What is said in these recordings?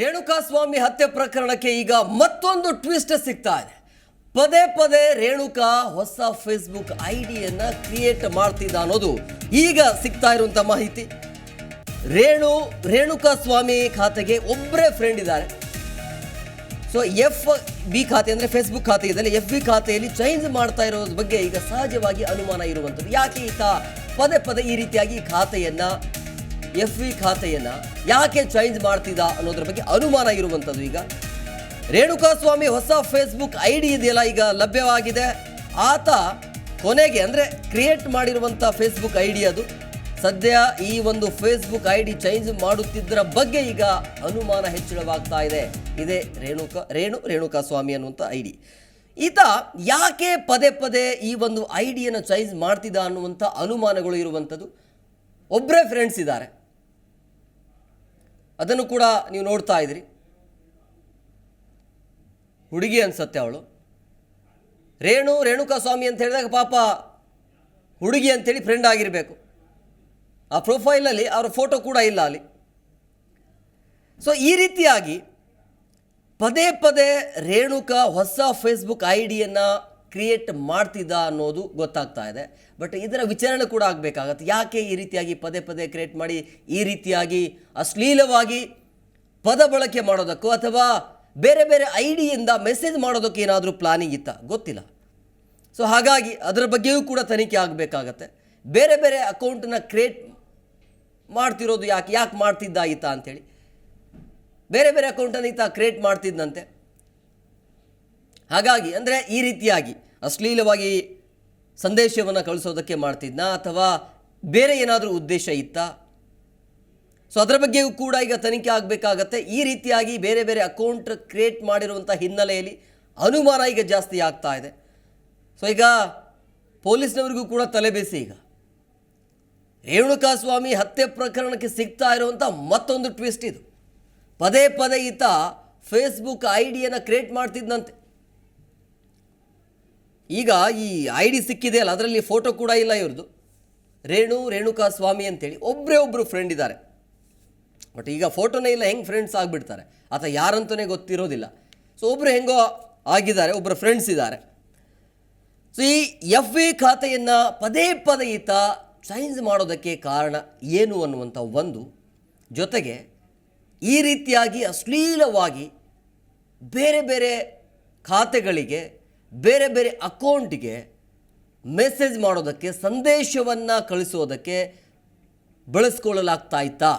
ರೇಣುಕಾಸ್ವಾಮಿ ಹತ್ಯೆ ಪ್ರಕರಣಕ್ಕೆ ಈಗ ಮತ್ತೊಂದು ಟ್ವಿಸ್ಟ್ ಸಿಗ್ತಾ ಇದೆ. ಪದೇ ಪದೇ ರೇಣುಕಾ ಹೊಸ ಫೇಸ್ಬುಕ್ ಐಡಿಯನ್ನ ಕ್ರಿಯೇಟ್ ಮಾಡ್ತಿದ್ದ ಅನ್ನೋದು ಈಗ ಸಿಗ್ತಾ ಇರುವಂತ ಮಾಹಿತಿ. ರೇಣು ರೇಣುಕಾ ಸ್ವಾಮಿ ಖಾತೆಗೆ ಒಬ್ಬರೇ ಫ್ರೆಂಡ್ ಇದ್ದಾರೆ. ಸೊ ಎಫ್ ಬಿ ಖಾತೆ ಅಂದರೆ ಫೇಸ್ಬುಕ್ ಖಾತೆ ಇದೆಯಲ್ಲ ಎಫ್ ಬಿ ಖಾತೆಯಲ್ಲಿ ಚೇಂಜ್ ಮಾಡ್ತಾ ಇರೋದ್ರ ಬಗ್ಗೆ ಈಗ ಸಹಜವಾಗಿ ಅನುಮಾನ ಇರುವಂಥದ್ದು. ಯಾಕೆ ಈತ ಪದೇ ಪದೇ ಈ ರೀತಿಯಾಗಿ ಖಾತೆಯನ್ನ ಎಫ್ ವಿ ಖಾತೆಯನ್ನ ಯಾಕೆ ಚೇಂಜ್ ಮಾಡ್ತಿದ್ದ ಅನ್ನೋದ್ರ ಬಗ್ಗೆ ಅನುಮಾನ ಇರುವಂಥದ್ದು ಈಗ. ರೇಣುಕಾ ಸ್ವಾಮಿ ಹೊಸ ಫೇಸ್ಬುಕ್ ಐ ಡಿ ಇದೆಯಲ್ಲ, ಈಗ ಲಭ್ಯವಾಗಿದೆ. ಆತ ಕೊನೆಗೆ ಅಂದರೆ ಕ್ರಿಯೇಟ್ ಮಾಡಿರುವಂಥ ಫೇಸ್ಬುಕ್ ಐ ಡಿ ಅದು. ಸದ್ಯ ಈ ಒಂದು ಫೇಸ್ಬುಕ್ ಐ ಡಿ ಚೇಂಜ್ ಮಾಡುತ್ತಿದ್ದರ ಬಗ್ಗೆ ಈಗ ಅನುಮಾನ ಹೆಚ್ಚಳವಾಗ್ತಾ ಇದೆ. ಇದೇ ರೇಣುಕಾ, ರೇಣು, ರೇಣುಕಾ ಸ್ವಾಮಿ ಅನ್ನುವಂಥ ಐ ಡಿ ಈತ ಯಾಕೆ ಪದೇ ಪದೇ ಈ ಒಂದು ಐ ಡಿಯನ್ನು ಚೇಂಜ್ ಮಾಡ್ತಿದ್ದ ಅನ್ನುವಂಥ ಅನುಮಾನಗಳು ಇರುವಂಥದ್ದು ಒಬ್ಬರೇ ಫ್ರೆಂಡ್ಸ್ ಇದ್ದಾರೆ. ಅದನ್ನು ಕೂಡ ನೀವು ನೋಡ್ತಾ ಇದ್ರಿ ಹುಡುಗಿ ಅನ್ಸತ್ತೆ ಅವಳು. ರೇಣು ರೇಣುಕಾ ಸ್ವಾಮಿ ಅಂತ ಹೇಳಿದಾಗ ಪಾಪ ಹುಡುಗಿ ಅಂತೇಳಿ ಫ್ರೆಂಡ್ ಆಗಿರಬೇಕು. ಆ ಪ್ರೊಫೈಲಲ್ಲಿ ಅವರ ಫೋಟೋ ಕೂಡ ಇಲ್ಲ ಅಲ್ಲಿ. ಸೊ ಈ ರೀತಿಯಾಗಿ ಪದೇ ಪದೇ ರೇಣುಕಾ ಹೊಸ ಫೇಸ್ಬುಕ್ ಐ ಡಿಯನ್ನು ಕ್ರಿಯೇಟ್ ಮಾಡ್ತಿದ್ದ ಅನ್ನೋದು ಗೊತ್ತಾಗ್ತಾ ಇದೆ. ಬಟ್ ಇದರ ವಿಚಾರಣೆ ಕೂಡ ಆಗಬೇಕಾಗತ್ತೆ. ಯಾಕೆ ಈ ರೀತಿಯಾಗಿ ಪದೇ ಪದೇ ಕ್ರಿಯೇಟ್ ಮಾಡಿ, ಈ ರೀತಿಯಾಗಿ ಅಶ್ಲೀಲವಾಗಿ ಪದ ಬಳಕೆ ಮಾಡೋದಕ್ಕೂ ಅಥವಾ ಬೇರೆ ಬೇರೆ ಐಡಿಯಿಂದ ಡಿಯಿಂದ ಮೆಸೇಜ್ ಮಾಡೋದಕ್ಕೆ ಏನಾದರೂ ಪ್ಲಾನಿಂಗ್ ಇತ್ತ? ಗೊತ್ತಿಲ್ಲ. ಸೊ ಹಾಗಾಗಿ ಅದರ ಬಗ್ಗೆಯೂ ಕೂಡ ತನಿಖೆ ಆಗಬೇಕಾಗತ್ತೆ. ಬೇರೆ ಬೇರೆ ಅಕೌಂಟನ್ನ ಕ್ರಿಯೇಟ್ ಮಾಡ್ತಿರೋದು ಯಾಕೆ ಯಾಕೆ ಮಾಡ್ತಿದ್ದ ಈತ ಅಂಥೇಳಿ ಬೇರೆ ಬೇರೆ ಅಕೌಂಟನ್ನು ಈತ ಕ್ರಿಯೇಟ್ ಮಾಡ್ತಿದ್ದಂತೆ ಹಾಗಾಗಿ, ಅಂದರೆ ಈ ರೀತಿಯಾಗಿ ಅಶ್ಲೀಲವಾಗಿ ಸಂದೇಶವನ್ನು ಕಳಿಸೋದಕ್ಕೆ ಮಾಡ್ತಿದ್ನಾ ಅಥವಾ ಬೇರೆ ಏನಾದರೂ ಉದ್ದೇಶ ಇತ್ತಾ? ಸೊ ಅದರ ಬಗ್ಗೆಯೂ ಕೂಡ ಈಗ ತನಿಖೆ ಆಗಬೇಕಾಗತ್ತೆ. ಈ ರೀತಿಯಾಗಿ ಬೇರೆ ಬೇರೆ ಅಕೌಂಟ್ ಕ್ರಿಯೇಟ್ ಮಾಡಿರುವಂಥ ಹಿನ್ನೆಲೆಯಲ್ಲಿ ಅನುಮಾನ ಈಗ ಜಾಸ್ತಿ ಆಗ್ತಾ ಇದೆ. ಸೊ ಈಗ ಪೊಲೀಸ್ನವರಿಗೂ ಕೂಡ ತಲೆಬೇಸಿ ಈಗ. ರೇಣುಕಾಸ್ವಾಮಿ ಹತ್ಯೆ ಪ್ರಕರಣಕ್ಕೆ ಸಿಗ್ತಾ ಇರುವಂಥ ಮತ್ತೊಂದು ಟ್ವಿಸ್ಟ್ ಇದು. ಪದೇ ಪದೇ ಈತ ಫೇಸ್ಬುಕ್ ಐ ಡಿಯನ್ನು ಕ್ರಿಯೇಟ್ ಮಾಡ್ತಿದ್ದಂತೆ ಈಗ ಈ ಐ ಡಿ ಸಿಕ್ಕಿದೆ ಅಲ್ಲ ಅದರಲ್ಲಿ ಫೋಟೋ ಕೂಡ ಇಲ್ಲ ಇವ್ರದ್ದು ರೇಣು, ರೇಣುಕಾ ಸ್ವಾಮಿ ಅಂತೇಳಿ ಒಬ್ಬರೇ ಒಬ್ಬರು ಫ್ರೆಂಡ್ ಇದ್ದಾರೆ. ಬಟ್ ಈಗ ಫೋಟೋನೇ ಇಲ್ಲ, ಹೆಂಗೆ ಫ್ರೆಂಡ್ಸ್ ಆಗಿಬಿಡ್ತಾರೆ? ಆತ ಯಾರಂತಲೇ ಗೊತ್ತಿರೋದಿಲ್ಲ. ಸೊ ಒಬ್ಬರು ಹೆಂಗೋ ಆಗಿದ್ದಾರೆ ಒಬ್ಬರು ಫ್ರೆಂಡ್ಸ್ ಇದ್ದಾರೆ. ಸೊ ಈ ಎಫ್ ವಿ ಖಾತೆಯನ್ನು ಪದೇ ಪದೇ ಈತ ಚೇಂಜ್ ಮಾಡೋದಕ್ಕೆ ಕಾರಣ ಏನು ಅನ್ನುವಂಥ ಒಂದು ಜೊತೆಗೆ ಈ ರೀತಿಯಾಗಿ ಅಶ್ಲೀಲವಾಗಿ ಬೇರೆ ಬೇರೆ ಖಾತೆಗಳಿಗೆ ಬೇರೆ ಬೇರೆ ಅಕೌಂಟ್ಗೆ ಮೆಸೇಜ್ ಮಾಡೋದಕ್ಕೆ, ಸಂದೇಶವನ್ನು ಕಳಿಸೋದಕ್ಕೆ ಬಳಸ್ಕೊಳ್ಳಲಾಗ್ತಾ ಇತ್ತಾ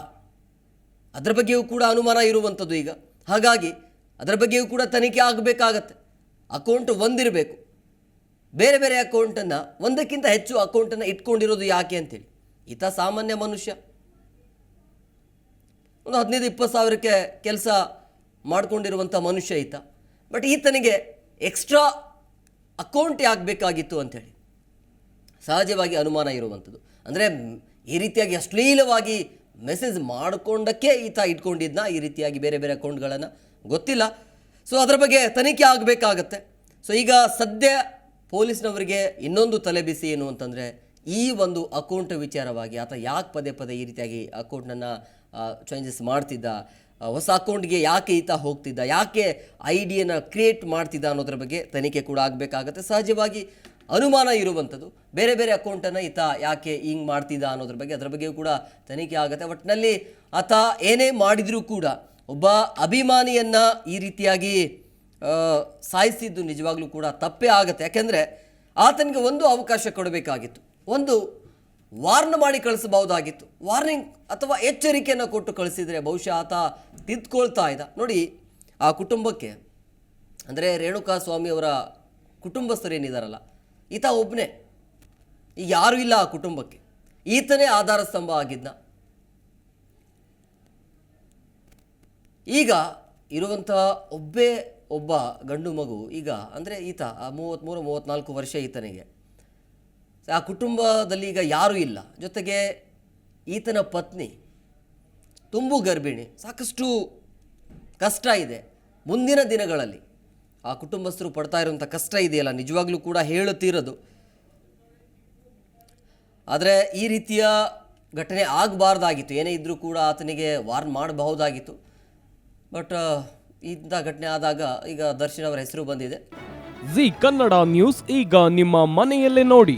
ಅದರ ಬಗ್ಗೆಯೂ ಕೂಡ ಅನುಮಾನ ಇರುವಂಥದ್ದು ಈಗ. ಹಾಗಾಗಿ ಅದರ ಬಗ್ಗೆಯೂ ಕೂಡ ತನಿಖೆ ಆಗಬೇಕಾಗತ್ತೆ. ಅಕೌಂಟ್ ಒಂದಿರಬೇಕು. ಬೇರೆ ಬೇರೆ ಅಕೌಂಟನ್ನು, ಒಂದಕ್ಕಿಂತ ಹೆಚ್ಚು ಅಕೌಂಟನ್ನು ಇಟ್ಕೊಂಡಿರೋದು ಯಾಕೆ ಅಂತೇಳಿ. ಈತ ಸಾಮಾನ್ಯ ಮನುಷ್ಯ. ಒಂದು ಹದಿನೈದು, ಇಪ್ಪತ್ತು ಸಾವಿರಕ್ಕೆ ಕೆಲಸ ಮಾಡಿಕೊಂಡಿರುವಂಥ ಮನುಷ್ಯ ಈತ. ಬಟ್ ಈತನಿಗೆ ಎಕ್ಸ್ಟ್ರಾ ಅಕೌಂಟ್ ಯಾಕೆ ಬೇಕಾಗಿತ್ತು ಅಂಥೇಳಿ. ಸಹಜವಾಗಿ ಅನುಮಾನ ಇರುವಂಥದ್ದು. ಅಂದರೆ ಈ ರೀತಿಯಾಗಿ ಅಶ್ಲೀಲವಾಗಿ ಮೆಸೇಜ್ ಮಾಡಿಕೊಂಡಕ್ಕೆ ಈತ ಇಟ್ಕೊಂಡಿದ್ನ, ಈ ರೀತಿಯಾಗಿ ಬೇರೆ ಬೇರೆ ಅಕೌಂಟ್ಗಳನ್ನು ಗೊತ್ತಿಲ್ಲ. ಸೊ ಅದರ ಬಗ್ಗೆ ತನಿಖೆ ಆಗಬೇಕಾಗತ್ತೆ. ಸೊ ಈಗ ಸದ್ಯ ಪೊಲೀಸ್ನವರಿಗೆ ಇನ್ನೊಂದು ತಲೆಬಿಸಿ ಏನು ಅಂತಂದರೆ, ಈ ಒಂದು ಅಕೌಂಟ್ ವಿಚಾರವಾಗಿ ಆತ ಯಾಕೆ ಪದೇ ಪದೇ ಈ ರೀತಿಯಾಗಿ ಅಕೌಂಟನ್ನು ಚೇಂಜಸ್ ಮಾಡ್ತಿದ್ದ? ಹೊಸ ಅಕೌಂಟ್ಗೆ ಯಾಕೆ ಈತ ಹೋಗ್ತಿದ್ದ? ಯಾಕೆ ಐ ಡಿಯನ್ನು ಕ್ರಿಯೇಟ್ ಮಾಡ್ತಿದ್ದ ಅನ್ನೋದ್ರ ಬಗ್ಗೆ ತನಿಖೆ ಕೂಡ ಆಗಬೇಕಾಗತ್ತೆ. ಸಹಜವಾಗಿ ಅನುಮಾನ ಇರುವಂಥದ್ದು. ಬೇರೆ ಬೇರೆ ಅಕೌಂಟನ್ನು ಈತ ಯಾಕೆ ಹಿಂಗೆ ಮಾಡ್ತಿದ್ದ ಅನ್ನೋದ್ರ ಬಗ್ಗೆ ಅದರ ಬಗ್ಗೆಯೂ ಕೂಡ ತನಿಖೆ ಆಗುತ್ತೆ. ಒಟ್ಟಿನಲ್ಲಿ ಆತ ಏನೇ ಮಾಡಿದರೂ ಕೂಡ ಒಬ್ಬ ಅಭಿಮಾನಿಯನ್ನು ಈ ರೀತಿಯಾಗಿ ಸಾಯಿಸಿದ್ದು ನಿಜವಾಗ್ಲೂ ಕೂಡ ತಪ್ಪೇ ಆಗುತ್ತೆ. ಯಾಕೆಂದರೆ ಆತನಿಗೆ ಒಂದು ಅವಕಾಶ ಕೊಡಬೇಕಾಗಿತ್ತು. ಒಂದು ವಾರ್ನ್ ಮಾಡಿ ಕಳಿಸಬಹುದಾಗಿತ್ತು. ವಾರ್ನಿಂಗ್ ಅಥವಾ ಎಚ್ಚರಿಕೆಯನ್ನು ಕೊಟ್ಟು ಕಳಿಸಿದರೆ ಬಹುಶಃ ಆತ ತಿದ್ಕೊಳ್ತಾ ಇದ್ದ. ನೋಡಿ, ಆ ಕುಟುಂಬಕ್ಕೆ, ಅಂದರೆ ರೇಣುಕಾ ಸ್ವಾಮಿ ಅವರ ಕುಟುಂಬಸ್ಥರು ಏನಿದಾರಲ್ಲ ಈತ ಒಬ್ಬನೇ ಈಗ ಯಾರೂ ಇಲ್ಲ ಆ ಕುಟುಂಬಕ್ಕೆ. ಈತನೇ ಆಧಾರ ಸ್ತಂಭ ಆಗಿದ್ದ. ಈಗ ಇರುವಂತಹ ಒಬ್ಬೇ ಒಬ್ಬ ಗಂಡು ಮಗು, ಈಗ ಅಂದರೆ ಈತ ಮೂವತ್ತ್ಮೂರು ಮೂವತ್ತ್ನಾಲ್ಕು ವರ್ಷ ಈತನಿಗೆ. ಆ ಕುಟುಂಬದಲ್ಲಿ ಈಗ ಯಾರೂ ಇಲ್ಲ. ಜೊತೆಗೆ ಈತನ ಪತ್ನಿ ತುಂಬು ಗರ್ಭಿಣಿ, ಸಾಕಷ್ಟು ಕಷ್ಟ ಇದೆ ಮುಂದಿನ ದಿನಗಳಲ್ಲಿ. ಆ ಕುಟುಂಬಸ್ಥರು ಪಡ್ತಾ ಇರುವಂಥ ಕಷ್ಟ ಇದೆಯಲ್ಲ, ನಿಜವಾಗ್ಲೂ ಕೂಡ ಹೇಳುತ್ತಿರೋದು. ಆದರೆ ಈ ರೀತಿಯ ಘಟನೆ ಆಗಬಾರ್ದಾಗಿತ್ತು. ಏನೇ ಇದ್ದರೂ ಕೂಡ ಆತನಿಗೆ ವಾರ್ನ್ ಮಾಡಬಹುದಾಗಿತ್ತು. ಬಟ್ ಇಂಥ ಘಟನೆ ಆದಾಗ ಈಗ ದರ್ಶನ್ ಅವರ ಹೆಸರು ಬಂದಿದೆ. ಜಿ ಕನ್ನಡ ನ್ಯೂಸ್, ಈಗ ನಿಮ್ಮ ಮನೆಯಲ್ಲೇ ನೋಡಿ.